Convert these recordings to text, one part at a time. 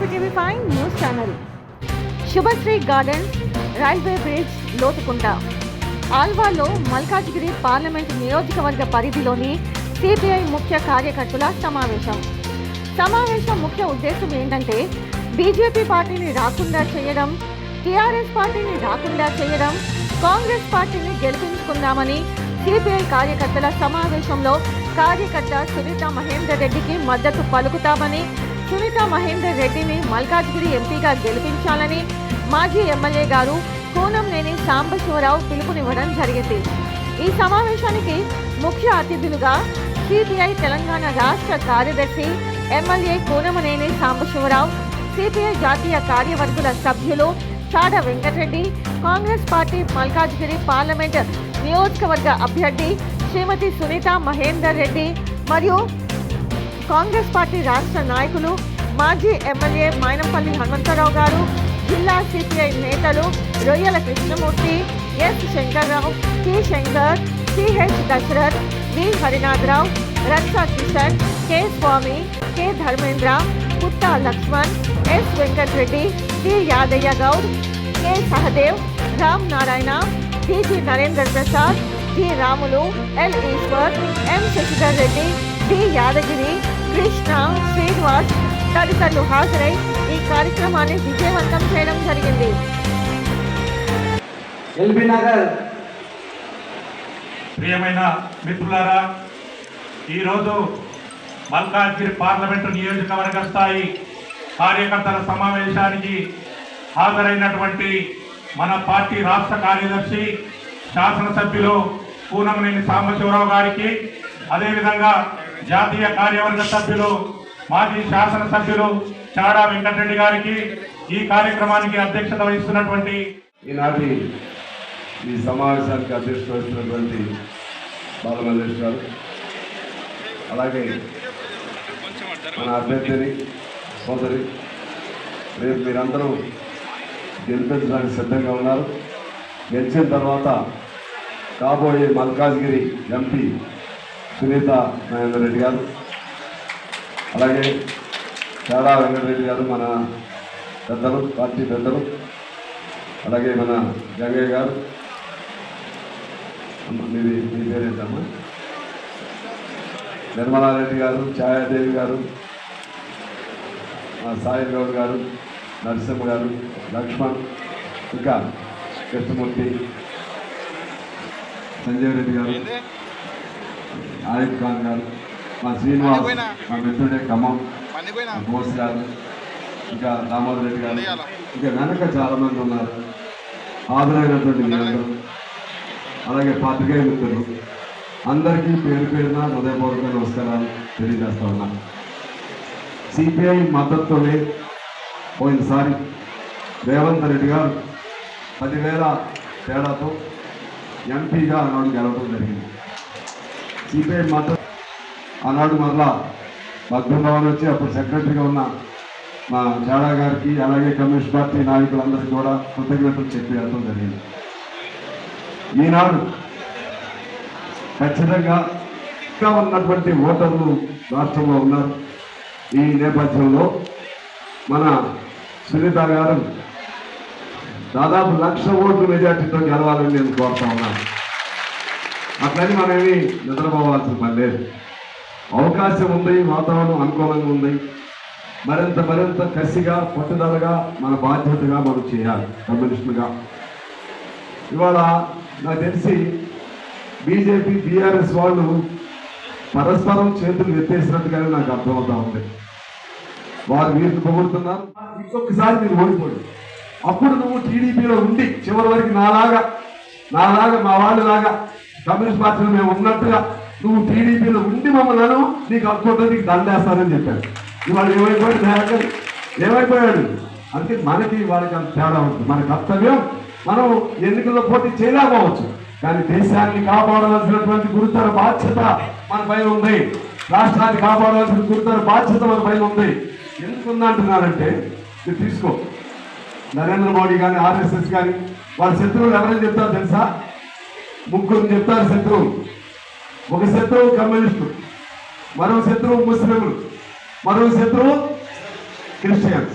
SPTV five news channel Subhasri garden railway bridge Lothukunta ఆల్వాలో Malkajgiri parliament నియోజకవర్గ పరిధిలోని CPI ముఖ్య కార్యకర్తల సమావేశం సమావేశం ముఖ్య ఉద్దేశం ఏంటంటే బీజేపీ పార్టీని రాకుండా చేయడం టీఆర్ఎస్ పార్టీని రాకుండా చేయడం కాంగ్రెస్ పార్టీని గెలిపించుకుందామని సిపిఐ కార్యకర్తల సమావేశంలో కార్యకర్త సునీత మహేందర్ రెడ్డికి మద్దతు పలుకుతామని సునీత మహేందర్ రెడ్డిని మల్కాజ్గిరి ఎంపీగా గెలిపించాలని మాజీ ఎమ్మెల్యే గారు కోనంనేని సాంబశివరావు పిలుపునివ్వడం జరిగింది. ఈ సమావేశానికి ముఖ్య అతిథులుగా సిపిఐ తెలంగాణ రాష్ట్ర కార్యదర్శి ఎమ్మెల్యే కోనమనేని సాంబశివరావు సిపిఐ జాతీయ కార్యవర్గుల సభ్యులు Chada Venkatreddy Congress party Malkajgiri parliament నియోజకవర్గ అభ్యర్థి శ్రీమతి సునీత మహేందర్ రెడ్డి మరియు కాంగ్రెస్ పార్టీ రాష్ట్ర నాయకులు మాజీ ఎమ్మెల్యే మైనంపల్లి హనుమంతరావు గారు జిల్లా సిపిఐ నేతలు Royyala Krishnamurthy S Shankarrao T Shankar CH Dasharath V Harinatha Rao రక్ష Kishan K Swamy K Dharmendra Putta Laxman S Venkatreddy T Yadaiah Goud K Sahadev Ram Narayana TG Narendra Prasad T Ramulu L Eshwar M Shashidhar Reddy D Yadagiri Krishna Srinivas తదితరులు హాజరై ఈ కార్యక్రమాన్ని విజయవంతం చేయడం జరిగింది. ఎల్బీ నగర్. ప్రియమైన మిత్రులారా ఈరోజు మల్కాజ్గిరి పార్లమెంటు నియోజకవర్గ స్థాయి కార్యకర్తల సమావేశానికి హాజరైనటువంటి మన పార్టీ రాష్ట్ర కార్యదర్శి శాసనసభ్యులు పూనంనేని సాంబశివరావు గారికి అదేవిధంగా జాతీయ కార్యవర్గ సభ్యులు మాజీ శాసనసభ్యులు చాడా వెంకటరెడ్డి గారికి ఈ కార్యక్రమానికి అధ్యక్షత వహిస్తున్నటువంటి ఈనాటి ఈ సమావేశానికి అధ్యక్షత వహిస్తున్నటువంటి బాలమల్లేష్ గారు అలాగే మన అభ్యర్థిని సోదరి రేపు మీరందరూ గెలిపించడానికి సిద్ధంగా ఉన్నారు. గెలిచిన తర్వాత కాబోయే మల్కాజ్గిరి ఎంపీ సునీత నరేందర్ రెడ్డి గారు. అలాగే చాడా వెంకటరెడ్డి గారు మన పెద్దలు పార్టీ పెద్దలు. అలాగే మన గంగయ్య గారు. మీది మీ పేరేంటమ్మా? నిర్మలారెడ్డి గారు ఛాయాదేవి గారు సాయి గౌడ్ గారు నరసింహ గారు లక్ష్మణ్ ఇంకా కృష్ణమూర్తి సంజయ్ రెడ్డి గారు. ఆరిఫ్ ఖాన్ గారు మా శ్రీనివాస్ మా మిత్రుడే ఖమ్మం బోస్ గారు ఇంకా దామోదర్ రెడ్డి గారు ఇంకా వెనక చాలా మంది ఉన్నారు హాజరైనటువంటి మీరందరూ అలాగే పాత్రికేయ మిత్రులు. అందరికీ పేరు పేరున హృదయపూర్వక నమస్కారాలు తెలియజేస్తా ఉన్నాను సిపిఐ మద్దతుతోనే పోయినసారి రేవంత్ రెడ్డి గారు పదివేల తేడాతో ఎంపీగా ఆనాడు గెలవడం జరిగింది. సిపిఐ మద్దతు ఆనాడు మరలా భద్రం భవన్ వచ్చి అప్పుడు సెక్రటరీగా ఉన్న మా జాడా గారికి అలాగే కమ్యూనిస్ట్ పార్టీ నాయకులందరికీ కూడా కృతజ్ఞతలు చెప్పేయడం జరిగింది. ఈనాడు ఖచ్చితంగా ఇంకా ఉన్నటువంటి ఓటర్లు రాష్ట్రంలో ఉన్నారు. ఈ నేపథ్యంలో మన సునీత గారు దాదాపు లక్ష ఓట్లు మెజార్టీతో గెలవాలని నేను కోరుతా ఉన్నాను. అట్లని మనమేమి నిద్రపోవాల్సిన పని లేదు. అవకాశం ఉంది వాతావరణం అనుకూలంగా ఉంది. మరింత మరింత కసిగా పట్టుదలగా మన బాధ్యతగా మనం చేయాలి కమ్యూనిస్టులుగా. ఇవాళ నాకు తెలిసి బీజేపీ బీఆర్ఎస్ వాళ్ళు పరస్పరం చేతులు ఎత్తేసినట్టుగానే నాకు అర్థమవుతా ఉంది. వారు వీరిని పొగుడుతున్నారు. ఇంకొకసారి మీరు ఓడిపోడు. అప్పుడు నువ్వు టీడీపీలో ఉండి చివరి వరకు నాలాగా నాలాగా మా వాళ్ళలాగా కమ్యూనిస్ట్ పార్టీలో మేము ఉన్నట్టుగా నువ్వు టీడీపీలో ఉండి మమ్మల్ని నీకు అనుకుంటే నీకు దండేస్తానని చెప్పాడు ఇవాళ ఏమైపోయాడు దయాకర్ ఏమైపోయాడు? అందుకే మనకి వాళ్ళకి అంత తేడా ఉంటుంది మన కర్తవ్యం మనం ఎన్నికల్లో పోటీ చేయలేకపోవచ్చు. కానీ దేశాన్ని కాపాడవలసినటువంటి గురుతర బాధ్యత మన పైన ఉంది. రాష్ట్రాన్ని కాపాడవలసిన గురుతర బాధ్యత మన పైన ఉంది. ఎందుకు ఉందంటున్నారంటే మీరు తీసుకో. నరేంద్ర మోడీ కానీ ఆర్ఎస్ఎస్ కానీ వాళ్ళ శత్రువులు ఎవరైనా చెప్తారు తెలుసా? ముగ్గురు చెప్తారు శత్రువు ఒక శత్రువు కమ్యూనిస్టు మరో శత్రువు ముస్లింలు మరో శత్రువు క్రిస్టియన్స్.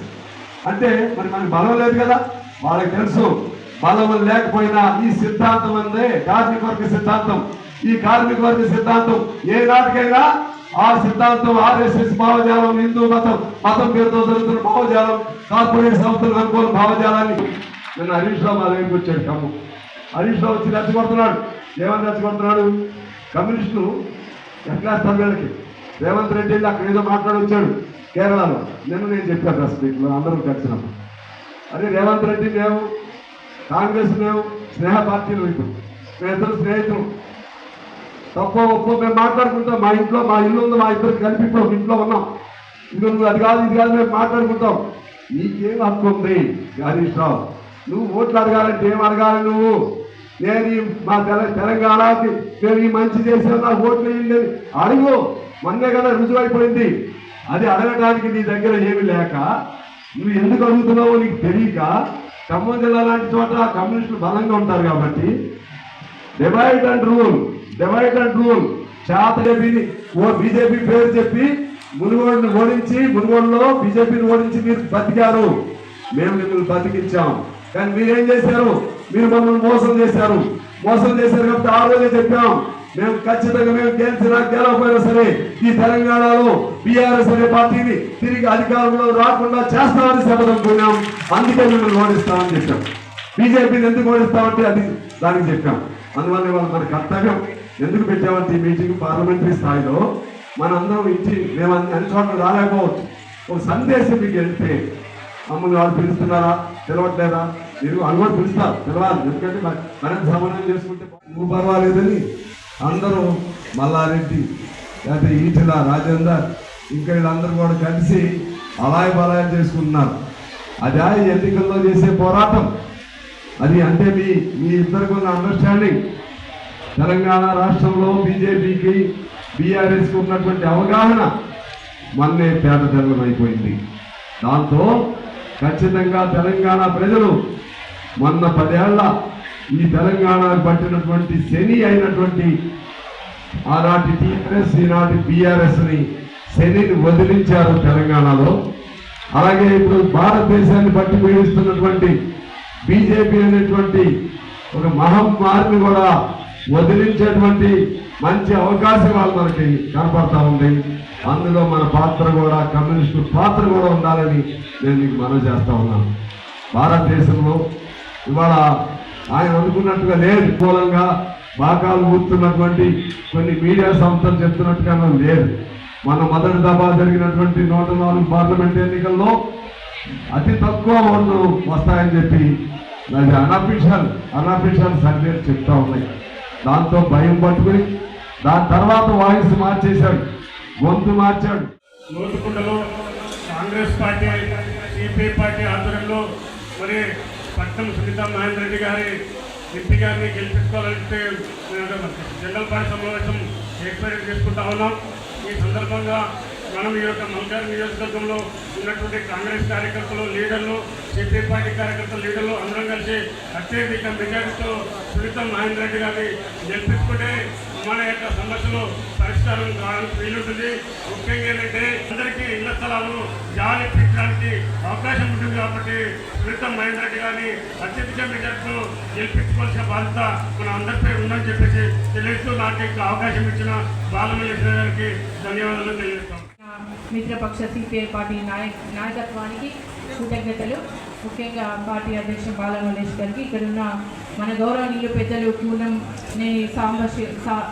అంటే మరి మనకి బలం లేదు కదా? వాళ్ళకి తెలుసు బలం లేకపోయినా ఈ సిద్ధాంతం అందే కార్మిక వర్గ సిద్ధాంతం. ఈ కార్మిక వర్గ సిద్ధాంతం ఏ నాటికైనా ఆ సిద్ధాంతం ఆర్ఎస్ఎస్ భావజాలం హిందూ మతం మతం పేరుతో జరుగుతున్న భావజాలం కార్పొరేట్ సంస్థలకు అనుకోని భావజాలాన్ని. నిన్న హరీష్ రావు మా దగ్గరికి వచ్చాడు కమ్ము. హరీష్ రావు వచ్చి రెచ్చగొడుతున్నాడు రేవంత్ రెచ్చగొడుతున్నాడు కమ్యూనిస్టులు ఎట్లేస్తారు వీళ్ళకి? రేవంత్ రెడ్డి వెళ్ళి అక్కడ ఏదో మాట్లాడి వచ్చాడు కేరళలో. నిన్న నేను చెప్పాను ప్రెస్ మీట్లో అందరూ కలిసినప్పుడు. అదే రేవంత్ రెడ్డి మేము కాంగ్రెస్ మేము స్నేహ పార్టీలు ఇప్పుడు. మేమిద్దరు స్నేహితులు. తక్కువ ఒప్పో మేము మాట్లాడుకుంటాం. మా ఇంట్లో మా ఇల్లు ఉంది మా ఇద్దరు కలిపి ఇప్పుడు ఒక ఇంట్లో ఉన్నాం. ఇది నువ్వు అది కాదు ఇది కాదు మేము మాట్లాడుకుంటాం. నీకేం హక్కు ఉంది హరీష్ రావు? నువ్వు ఓట్లు అడగాలంటే ఏం అడగాలి నువ్వు? నేను ఈ మా తెల తెలంగాణకి నేను ఈ మంచి చేసిన నా ఓట్లు వేయండి అడుగు మొన్నే కదా రుజువైపోయింది. అది అడగడానికి నీ దగ్గర ఏమి లేక నువ్వు ఎందుకు అడుగుతున్నావో నీకు తెలియక ఖమ్మం జిల్లా లాంటి చోట కమ్యూనిస్టులు బలంగా ఉంటారు కాబట్టి divide and rule divide and rule చేత చెప్పి ఓ బీజేపీ పేరు చెప్పి మునుగోడుని ఓడించి మునుగోడులో బీజేపీని ఓడించి మీరు బతికారు. మేము మిమ్మల్ని బతికించాం కానీ మీరేం చేశారు? మీరు మమ్మల్ని మోసం చేశారు. మోసం చేశారు కాబట్టి ఆ రోజే చెప్పాం. మేము ఖచ్చితంగా మేము గెలిచినా గెలవకపోయినా సరే ఈ తెలంగాణలో బీఆర్ఎస్ అనే పార్టీని తిరిగి అధికారంలో రాకుండా చేస్తామని శపథం కొన్నాం అందుకే మిమ్మల్ని ఓడిస్తామని చెప్పాం. బీజేపీని ఎందుకు ఓడిస్తామంటే అది దానికి చెప్పాం. అందువల్ల ఇవాళ మన కర్తవ్యం ఎందుకు పెట్టామంటే ఈ మీటింగ్ పార్లమెంటరీ స్థాయిలో మనందరం ఇచ్చి మేము అన్ని అన్ని చోట్ల రాలేకపోవచ్చు. ఒక సందేశం మీకు వెళ్తే మమ్మల్ని వాళ్ళు పిలుస్తున్నారా? పిలవట్లేదా? మీరు వాళ్ళు కూడా పిలుస్తారు పిలవాలి. ఎందుకంటే మ- మనం సమన్వయం చేసుకుంటే నువ్వు పర్వాలేదని అందరూ మల్లారెడ్డి లేకపోతే ఈటెల రాజేందర్ ఇంకా వీళ్ళందరూ కూడా కలిసి అలాయ బలాయం చేసుకుంటున్నారు. అదే ఎన్నికల్లో చేసే పోరాటం. అది అంటే మీ మీ ఇద్దరికి ఉన్న అండర్స్టాండింగ్ తెలంగాణ రాష్ట్రంలో బీజేపీకి బీఆర్ఎస్కి ఉన్నటువంటి అవగాహన మొన్నే పేదతెల్లం అయిపోయింది. దాంతో ఖచ్చితంగా తెలంగాణ ప్రజలు మొన్న పదేళ్ళ ఈ తెలంగాణకు పట్టినటువంటి శని అయినటువంటి ఆనాటి టీఆర్ఎస్ ఈనాటి బీఆర్ఎస్ని శనిని వదిలించారు తెలంగాణలో. అలాగే ఇప్పుడు భారతదేశాన్ని బట్టి పీడిస్తున్నటువంటి బీజేపీ అనేటువంటి ఒక మహమ్మారిని కూడా వదిలించేటువంటి మంచి అవకాశం వాళ్ళు మనకి కనపడతా ఉంది. అందులో మన పాత్ర కూడా కమ్యూనిస్టు పాత్ర కూడా ఉండాలని నేను మీకు మనవి చేస్తా ఉన్నాను. భారతదేశంలో ఇవాళ ఆయన అనుకున్నట్టుగా లేదు. మూలంగా బాకాలు ఊరుతున్నటువంటి కొన్ని మీడియా సంస్థలు చెప్తున్నట్టుగా లేదు. మన మొదటి దఫా జరిగినటువంటి నూట నాలుగు పార్లమెంట్ ఎన్నికల్లో అతి తక్కువ ఓట్లు వస్తాయని చెప్పి అది అనఫిషియల్ అనఫిషియల్ సర్వేలు చెప్తా ఉన్నాయి. దాంతో భయం పట్టుకుని దాని తర్వాత వాయిస్ మార్చేశాడు. గొంతు మార్చాడు. నూతుకుంటలో కాంగ్రెస్ పార్టీ సిపిఐ పార్టీ ఆధ్వర్యంలో మరి పట్నం సునీతా మహేందర్ రెడ్డి గారి ఎంపీ గారిని గెలిపించుకోవాలంటే జనరల్ పార్టీ సమావేశం ఏర్పాటు చేసుకుంటా ఉన్నాం. ఈ సందర్భంగా మనం ఈ యొక్క మల్కార్ నియోజకవర్గంలో ఉన్నటువంటి కాంగ్రెస్ కార్యకర్తలు లీడర్లు సిపిఐ పార్టీ కార్యకర్తలు లీడర్లు అందరం కలిసి అత్యధిక మెజారిటీతో సునీతం మహేందర్ రెడ్డి గారిని గెలిపించుకుంటే మన యొక్క సమస్యలు పరిష్కారం కావడానికి వీలుంటుంది ముఖ్యంగా ఏంటంటే అందరికీ ఇళ్ళ స్థలాలు జాలి పెట్టడానికి అవకాశం ఉంటుంది కాబట్టి సునీతం మహేందర్ రెడ్డి గారిని అత్యధిక మెజార్టీతో గెలిపించుకోవాల్సిన బాధ్యత మన అందరిపై ఉందని చెప్పేసి తెలియజేస్తూ నాకు అవకాశం ఇచ్చిన బాలమల్లేశ్వర గారికి ధన్యవాదాలు తెలియజేస్తాం మిత్రపక్ష సిపిఐ పార్టీ నాయ నాయకత్వానికి కృతజ్ఞతలు. ముఖ్యంగా పార్టీ అధ్యక్షుడు బాలమల్లేష్ గారికి ఇక్కడ ఉన్న మన గౌరవనీయులు పెద్దలు పూర్ణం నేని సాంబశివ సా-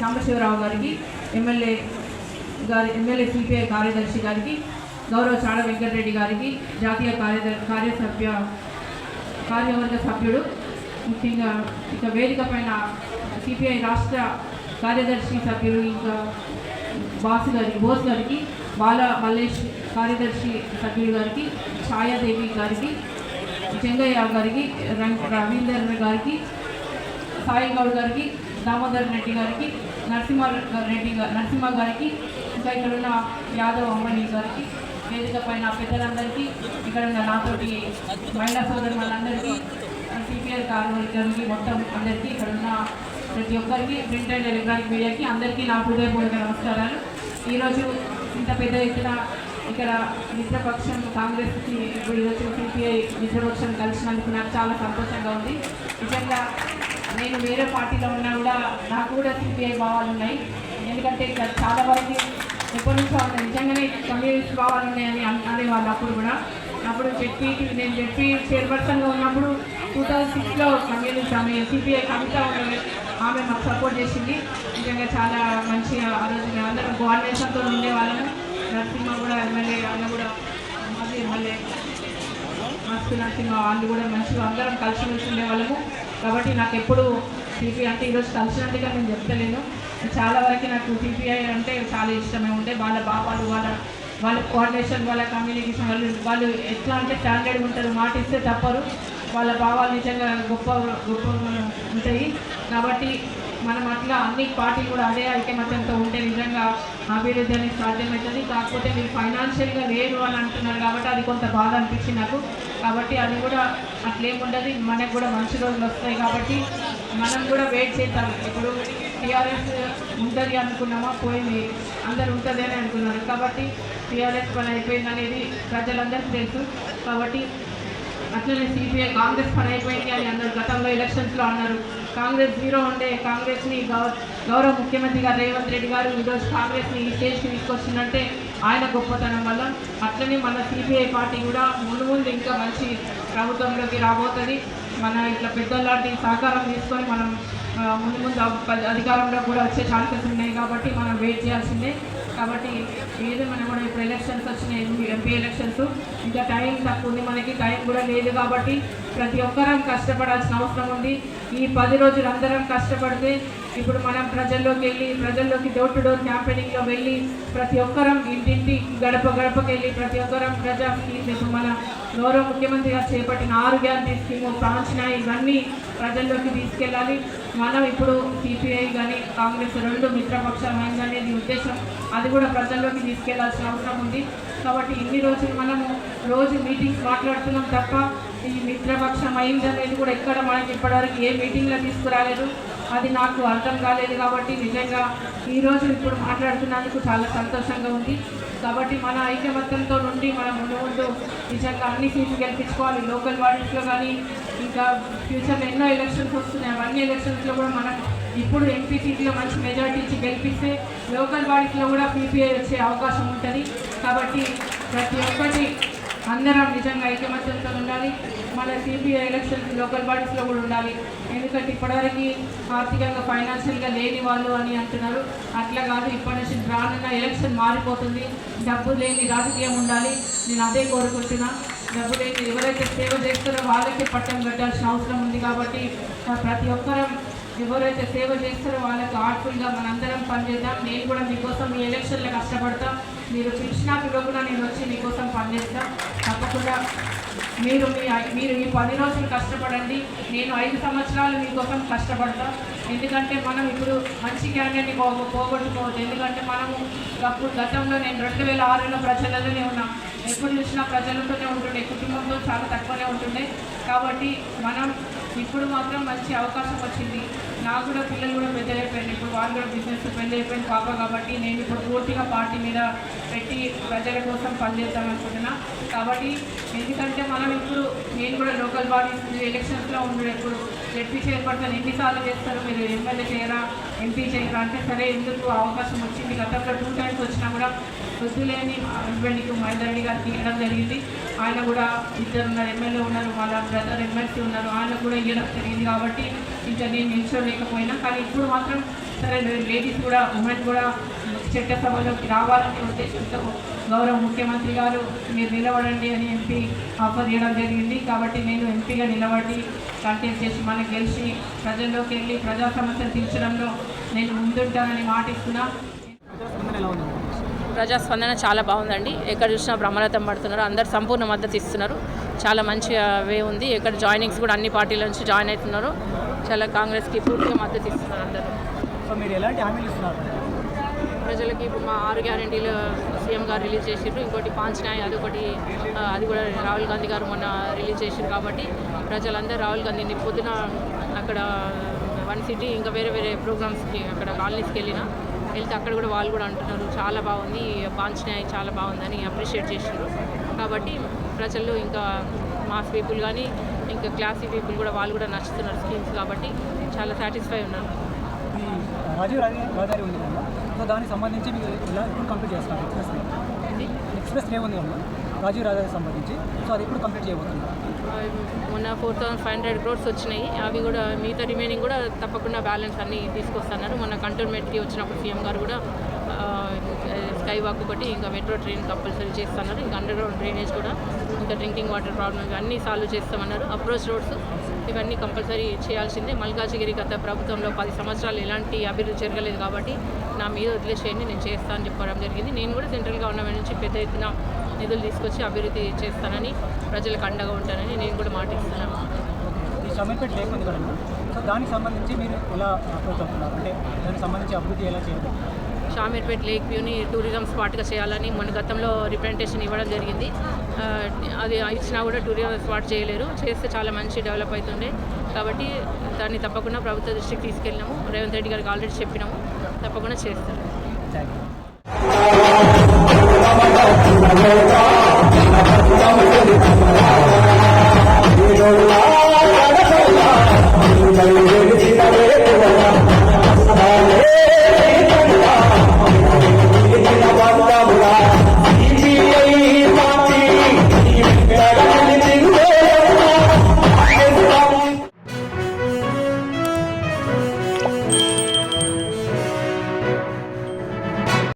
సాంబశివరావు గారికి ఎమ్మెల్యే గారి ఎమ్మెల్యే సిపిఐ కార్యదర్శి గారికి గౌరవ చాడ వెంకటరెడ్డి గారికి జాతీయ కార్యదర్ కార్యసభ్య కార్యవర్గ సభ్యుడు ముఖ్యంగా ఇక వేదిక పైన సిపిఐ రాష్ట్ర కార్యదర్శి సభ్యులు ఇంకా బాస్ గారికి బోస్ గారికి బాల మల్లేష్ కార్యదర్శి సభ్యుడు గారికి ఛాయాదేవి గారికి చెంగయ్య గారికి రవీందర్ గారికి సాయి గౌడ్ గారికి దామోదర్ రెడ్డి గారికి నరసింహ రెడ్డి గారు నరసింహ గారికి ఇంకా ఇక్కడ ఉన్న యాదవ్ అమ్మని గారికి వేదిక పైన పెద్దలందరికీ ఇక్కడ ఉన్న నాతోటి మహిళా సోదరులందరికీ సిపిఆర్ కార్మికులకి మొత్తం అందరికీ ఇక్కడ ఉన్న ప్రతి ఒక్కరికి ప్రింట్ అండ్ ఎలక్ట్రానిక్ మీడియాకి అందరికీ నా హృదయపూర్వక నమస్కారాలు. ఈరోజు ఇంత పెద్ద ఎత్తున ఇక్కడ మిత్రపక్షం కాంగ్రెస్కి ఇప్పుడు ఈరోజు సిపిఐ మిత్రపక్షం కలిసినందుకు నాకు చాలా సంతోషంగా ఉంది. నిజంగా నేను వేరే పార్టీలో ఉన్నా కూడా నాకు కూడా సిపిఐ భావాలు ఉన్నాయి. ఎందుకంటే ఇక్కడ చాలా వరకు ఎప్పటి నుంచో నిజంగానే కమ్యూనిస్ట్ భావాలు ఉన్నాయని అన్- అనేవాళ్ళు అప్పుడు కూడా. అప్పుడు చెప్పి నేను చెప్పి చైర్పర్సన్గా ఉన్నప్పుడు టూ థౌజండ్ సిక్స్లో కమ్యూనిస్ట్ ఆమె సిపిఐ కవిత ఆమె మాకు సపోర్ట్ చేసింది. నిజంగా చాలా మంచిగా ఆ రోజు మేము అందరం కోఆర్డినేషన్తో ఉండేవాళ్ళము నరసింహ కూడా ఎమ్మెల్యే అన్న కూడా మాజీ ఎమ్మెల్యే మస్తు నరసింహ వాళ్ళు కూడా మంచిగా అందరం కలిసిమెలిసి ఉండేవాళ్ళము కాబట్టి నాకు ఎప్పుడు సిపిఐ అంటే ఈరోజు కలిసినట్టుగా నేను చెప్తలేను. చాలా వరకు నాకు సిపిఐ అంటే చాలా ఇష్టమే ఉండే. వాళ్ళ బాబాలు వాళ్ళ వాళ్ళ కోఆర్డినేషన్ వాళ్ళ కమ్యూనికేషన్ వాళ్ళు వాళ్ళు ఎట్లా అంటే స్టాండర్డ్ ఉంటారు మాట ఇస్తే తప్పరు. వాళ్ళ భావాలు నిజంగా గొప్ప గొప్ప ఉంటాయి. కాబట్టి మనం అట్లా అన్ని పార్టీలు కూడా అదే ఐకమత్యంతో ఉంటే నిజంగా అభివృద్ధి అనేది సాధ్యమవుతుంది. కాకపోతే మీరు ఫైనాన్షియల్గా లేరు అని అంటున్నారు కాబట్టి అది కొంత బాధ అనిపించింది నాకు. కాబట్టి అది కూడా అట్లేముండదు మనకు కూడా మంచి రోజులు వస్తాయి కాబట్టి మనం కూడా వెయిట్ చేద్దాం. ఇప్పుడు టీఆర్ఎస్ ఉంటుంది అనుకున్నామా? పోయింది అందరు ఉంటుంది అని అనుకున్నారు. కాబట్టి టీఆర్ఎస్ పని అయిపోయింది అనేది ప్రజలందరికీ తెలుసు. కాబట్టి అట్లనే సిపిఐ కాంగ్రెస్ పని అయిపోయింది అని అన్నారు. గతంలో ఎలక్షన్స్లో అన్నారు. కాంగ్రెస్ జీరో ఉండే కాంగ్రెస్ని గౌ- గౌరవ ముఖ్యమంత్రి గారు రేవంత్ రెడ్డి గారు ఈరోజు కాంగ్రెస్ని ఈ స్టేజ్కి తీసుకొచ్చిందంటే ఆయన గొప్పతనం వల్ల అట్లనే మన సిపిఐ పార్టీ కూడా ముందు ముందు ఇంకా మంచి ప్రభుత్వంలోకి రాబోతుంది. మన ఇట్లా పెద్దలాంటి సహకారం తీసుకొని మనం ముందు ముందు అధికారంలో కూడా వచ్చే ఛాన్సెస్ ఉన్నాయి కాబట్టి మనం వెయిట్ చేయాల్సిందే. కాబట్టి ఏదో మనం కూడా ఇప్పుడు ఎలక్షన్స్ వచ్చినాయి ఎంపీ ఎలక్షన్స్ ఇంకా టైం తక్కువ ఉంది. మనకి టైం కూడా లేదు కాబట్టి ప్రతి ఒక్కరం కష్టపడాల్సిన అవసరం ఉంది. ఈ పది రోజులు అందరం కష్టపడితే ఇప్పుడు మనం ప్రజల్లోకి వెళ్ళి ప్రజల్లోకి డోర్ టు డోర్ క్యాంపెయినింగ్లో వెళ్ళి ప్రతి ఒక్కరం ఇంటింటి గడప గడపకి వెళ్ళి ప్రతి ఒక్కరం ప్రజా స్కీమ్స్ మన గౌరవ ముఖ్యమంత్రి గారు చేపట్టిన ఆరు గ్యారంటీ స్కీము ప్రాంచన ఇవన్నీ ప్రజల్లోకి తీసుకెళ్ళాలి. మనం ఇప్పుడు సిపిఐ కానీ కాంగ్రెస్ రెండు మిత్రపక్షమైంది అనేది ఉద్దేశం. అది కూడా ప్రజల్లోకి తీసుకెళ్ళాల్సిన అవసరం ఉంది. కాబట్టి ఇన్ని రోజులు మనము రోజు మీటింగ్స్ మాట్లాడుతున్నాం తప్ప ఈ మిత్రపక్షం అయింది అనేది కూడా ఎక్కడ మనకి ఇప్పటివరకు ఏ మీటింగ్లో తీసుకురాలేదు. అది నాకు అర్థం కాలేదు కాబట్టి నిజంగా ఈ రోజు ఇప్పుడు మాట్లాడుతున్నందుకు చాలా సంతోషంగా ఉంది. కాబట్టి మన ఐక్యమత్యంతో నుండి మనం ముందు ముందు నిజంగా అన్ని సీట్లు గెలిపించుకోవాలి. లోకల్ బాడీస్లో కానీ ఇంకా ఫ్యూచర్లో ఎన్నో ఎలక్షన్స్ వస్తున్నాయి. అవన్నీ ఎలక్షన్స్లో కూడా మనం ఇప్పుడు ఎంపీ సీట్లో మంచి మెజారిటీ ఇచ్చి గెలిపిస్తే లోకల్ బాడీస్లో కూడా పీపీఐ వచ్చే అవకాశం ఉంటుంది. కాబట్టి ప్రతి ఒక్కటి అందరం నిజంగా ఐకమత్యంతో ఉండాలి. మన సిపిఐ ఎలక్షన్స్ లోకల్ బాడీస్లో కూడా ఉండాలి. ఎందుకంటే ఇప్పటివరకు ఆర్థికంగా ఫైనాన్షియల్గా లేని వాళ్ళు అని అంటున్నారు. అట్లా కాదు ఇప్పటి నుంచి రానున్న ఎలక్షన్ మారిపోతుంది. డబ్బు లేని రాజకీయం ఉండాలి. నేను అదే కోరుకుంటున్నా. డబ్బు లేని ఎవరైతే సేవ చేస్తారో వాళ్ళకే పట్టం కట్టాల్సిన అవసరం ఉంది కాబట్టి ప్రతి ఒక్కరం ఎవరైతే సేవ చేస్తారో. వాళ్ళకి ఆర్ట్ఫుల్గా మనందరం పనిచేద్దాం. నేను కూడా మీకోసం మీ ఎలక్షన్లో కష్టపడతాం. మీరు పిలిచినా పిలవకుండా నేను వచ్చి మీకోసం పనిచేస్తాం. తప్పకుండా మీరు మీ మీరు ఈ పది రోజులు కష్టపడండి. నేను ఐదు సంవత్సరాలు మీకోసం కష్టపడతా. ఎందుకంటే మనం ఇప్పుడు మంచి క్యాండిడేట్ని పో పోగొట్టుకోవద్దు ఎందుకంటే మనము అప్పుడు గతంలో నేను రెండు వేల ఆరులో ప్రజలలోనే ఉన్నాం. ఎప్పుడు చూసినా ప్రజలతోనే ఉంటుండే. కుటుంబంతో చాలా తక్కువనే ఉంటుండే. కాబట్టి మనం ఇప్పుడు మాత్రం మంచి అవకాశం వచ్చింది. నాకు కూడా పిల్లలు కూడా పెద్ద అయిపోయింది ఇప్పుడు వాళ్ళు కూడా బిజినెస్ పెద్ద అయిపోయింది పాప కాబట్టి నేను ఇప్పుడు పూర్తిగా పార్టీ మీద పెట్టి ప్రజల కోసం పనిచేద్దాం అనుకుంటున్నా. కాబట్టి ఎందుకంటే మనం ఇప్పుడు నేను కూడా లోకల్ బాడీస్ ఎలక్షన్స్లో ఉండడు ఇప్పుడు జడ్పీ చైర్పర్సన్ ఎన్నిసార్లు చేస్తారు మీరు ఎమ్మెల్యే చేయరా ఎంపీ చేయరా అంటే సరే ఎందుకు అవకాశం వచ్చింది? గతంలో టూ టైమ్స్ వచ్చినా కూడా వద్దులేని హస్బెండ్కి మహేందర్ గారికి ఇవ్వడం జరిగింది. ఆయన కూడా ఇద్దరు ఉన్నారు ఎమ్మెల్యే ఉన్నారు వాళ్ళ బ్రదర్ ఎమ్మెల్సీ ఉన్నారు ఆయన కూడా ఇవ్వడం జరిగింది కాబట్టి ఇంకా నేను నిల్చోలేకపోయినా. కానీ ఇప్పుడు మాత్రం సరే లేడీస్ కూడా ఉమెన్ కూడా చట్టసభలోకి రావాలనే ఉద్దేశంతో గౌరవ ముఖ్యమంత్రి గారు మీరు నిలబడండి అని ఎంపీ ఆఫర్ చేయడం జరిగింది. కాబట్టి నేను ఎంపీగా నిలబడి కంటెస్ట్ చేసి మనకు గెలిచి ప్రజల్లోకి వెళ్ళి ప్రజా సమస్యలు తీర్చడంలో నేను ముందుంటానని మాటిస్తున్నా. ప్రజాస్పందన చాలా బాగుందండి. ఎక్కడ చూసినా బ్రహ్మరథం పడుతున్నారు. అందరు సంపూర్ణ మద్దతు ఇస్తున్నారు. చాలా మంచి వే ఉంది. ఎక్కడ జాయినింగ్స్ కూడా అన్ని పార్టీల నుంచి జాయిన్ అవుతున్నారు. చాలా కాంగ్రెస్కి పూర్తిగా మద్దతు ఇస్తున్నారు అందరూ. సో మీరు ఎలాంటి హామీలు ఇస్తున్నారు? ప్రజలకి ఇప్పుడు మా ఆరు గ్యారంటీలు సీఎం గారు రిలీజ్ చేసిండ్రు. ఇంకోటి పాంచనాయ్ అదొకటి ఒకటి అది కూడా రాహుల్ గాంధీ గారు మొన్న రిలీజ్ చేసిండ్రు కాబట్టి ప్రజలందరూ రాహుల్ గాంధీని పొద్దున అక్కడ వన్ సిటీ ఇంకా వేరే వేరే ప్రోగ్రామ్స్కి అక్కడ కాలనీస్కి వెళ్ళిన వెళ్తే అక్కడ కూడా వాళ్ళు కూడా అంటున్నారు చాలా బాగుంది బాంఛనాయ్ చాలా బాగుందని అప్రిషియేట్ చేసినారు కాబట్టి ప్రజల్లో ఇంకా మాస్ పీపుల్ కానీ ఇంకా క్లాసీ పీపుల్ కూడా వాళ్ళు కూడా నచ్చుతున్నారు స్కీమ్స్ కాబట్టి చాలా సాటిస్ఫై ఉన్నారు. సో దానికి సంబంధించి మీరు ఇలా ఇప్పుడు కంప్లీట్ చేస్తాను. ఎక్స్ప్రెస్ ఇది ఎక్స్ప్రెస్ వే ఉంది అమ్మా? రాజీవ్ రాజాకి సంబంధించి. సో అది ఇప్పుడు కంప్లీట్ చేయబోతున్నారు మొన్న four thousand five hundred crores వచ్చినాయి. అవి కూడా మిగతా రిమైనింగ్ కూడా తప్పకుండా బ్యాలెన్స్ అన్నీ తీసుకొస్తున్నారు. మొన్న కంటోన్మెంట్కి వచ్చినప్పుడు సీఎం గారు కూడా స్కై వాక్ ఒకటి ఇంకా మెట్రో ట్రైన్ కంపల్సరీ చేస్తున్నారు. ఇంకా అండర్ గ్రౌండ్ డ్రైనేజ్ కూడా ఇంకా డ్రింకింగ్ వాటర్ ప్రాబ్లమ్ అన్నీ సాల్వ్ చేస్తామన్నారు. అప్రోచ్ రోడ్స్ ఇవన్నీ కంపల్సరీ చేయాల్సిందే. మల్కాజిగిరి గత ప్రభుత్వంలో పది సంవత్సరాలు ఎలాంటి అభివృద్ధి జరగలేదు కాబట్టి నా మీద వదిలేసేయండి నేను చేస్తానని చెప్పడం జరిగింది. నేను కూడా సెంట్రల్ గవర్నమెంట్ నుంచి పెద్ద ఎత్తున నిధులు తీసుకొచ్చి అభివృద్ధి చేస్తానని ప్రజలకు అండగా ఉంటానని నేను కూడా మాట ఇస్తున్నాను. షమీర్పేట సో దానికి సంబంధించి మీరు ఎలా అప్రోచ్ అవుతున్నారు? అంటే దానికి సంబంధించి అభివృద్ధి ఎలా చేయాలి షామీర్పేట్ లేక్ వ్యూని టూరిజం స్పాట్గా చేయాలని మన గతంలో రిప్రజెంటేషన్ ఇవ్వడం జరిగింది. అది ఇచ్చినా కూడా టూరిజం స్పాట్ చేయలేరు. చేస్తే చాలా మంచి డెవలప్ అవుతుండే. కాబట్టి దాన్ని తప్పకుండా ప్రభుత్వ దృష్టికి తీసుకెళ్ళినాము. రేవంత్ రెడ్డి గారికి ఆల్రెడీ చెప్పినాము. తప్పకుండా చేస్తారు.